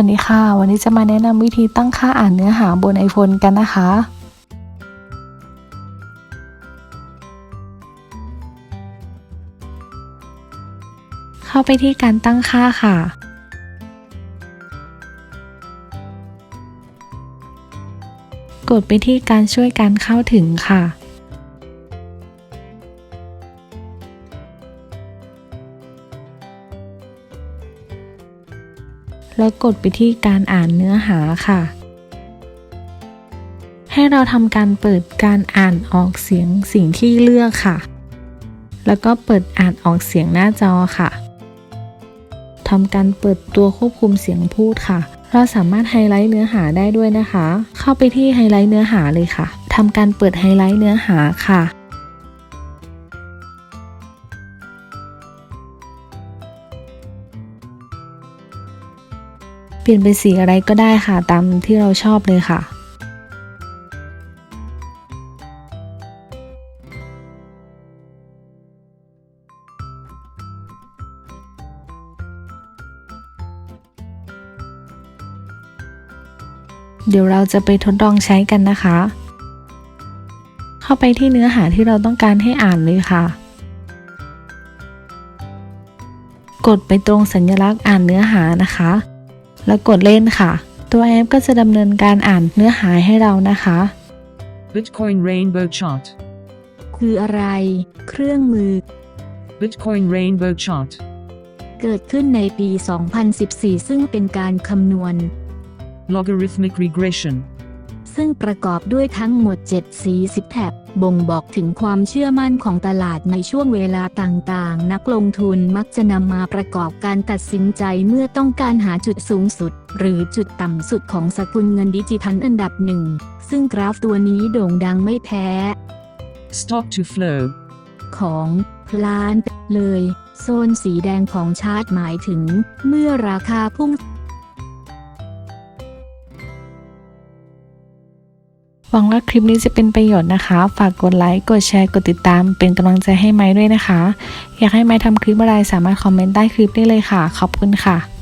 วัสดีค่ะ วันนี้จะมาแนะนำวิธีตั้งค่าอ่านเนื้อหาบน iPhone กันนะคะ เข้าไปที่การตั้งค่าค่ะ กดไปที่การช่วยการเข้าถึงค่ะ แล้วกดไปที่การอ่านเนื้อหาค่ะ ให้เราทำการเปิดการอ่านออกเสียงสิ่งที่เลือกค่ะ แล้วก็เปิดอ่านออกเสียงหน้าจอค่ะทำการเปิดตัวควบคุมเสียงพูดค่ะ เราสามารถไฮไลท์เนื้อหาได้ด้วยนะคะ เข้าไปที่ไฮไลท์เนื้อหาเลยค่ะทำการเปิดไฮไลท์เนื้อหาค่ะ ลี่ยนเป็นสีอะไรก็ได้ค่ะตามที่เราชอบเลยค่ะเดี๋ยวเราจะไปทดลองใช้กันนะคะ เข้าไปที่เนื้อหาที่เราต้องการให้อ่านเลยค่ะ กดไปตรงสัญลักษณ์อ่านเนื้อหานะคะ แล้วกดเล่นค่ะ ตัวแอปก็จะดำเนินการอ่านเนื้อหาให้เรานะคะ Bitcoin Rainbow Chart คืออะไร เครื่องมือ Bitcoin Rainbow Chart เกิดขึ้นในปี 2014 ซึ่งเป็นการคำนวณ Logarithmic Regression ซึ่งประกอบด้วยทั้งหมด 7 สี10แท็บ บ่งบอกถึงความเชื่อมั่นของตลาดในช่วงเวลาต่างๆ นักลงทุนมักจะนำมาประกอบการตัดสินใจเมื่อต้องการหาจุดสูงสุด หรือจุดต่ำสุดของสกุลเงินดิจิทัลอันดับหนึ่ง ซึ่งกราฟตัวนี้โด่งดังไม่แพ้ Stock to Flow ของพลานเลย โซนสีแดงของชาร์ตหมายถึง เมื่อราคาพุ่ง หวังว่าคลิปนี้จะเป็นประโยชน์นะคะ ฝากกดไลค์ กดแชร์ กดติดตาม เป็นกำลังใจให้ไม้ด้วยนะคะ อยากให้ไม้ทำคลิปอะไรสามารถคอมเมนต์ใต้คลิปได้เลยค่ะ ขอบคุณค่ะ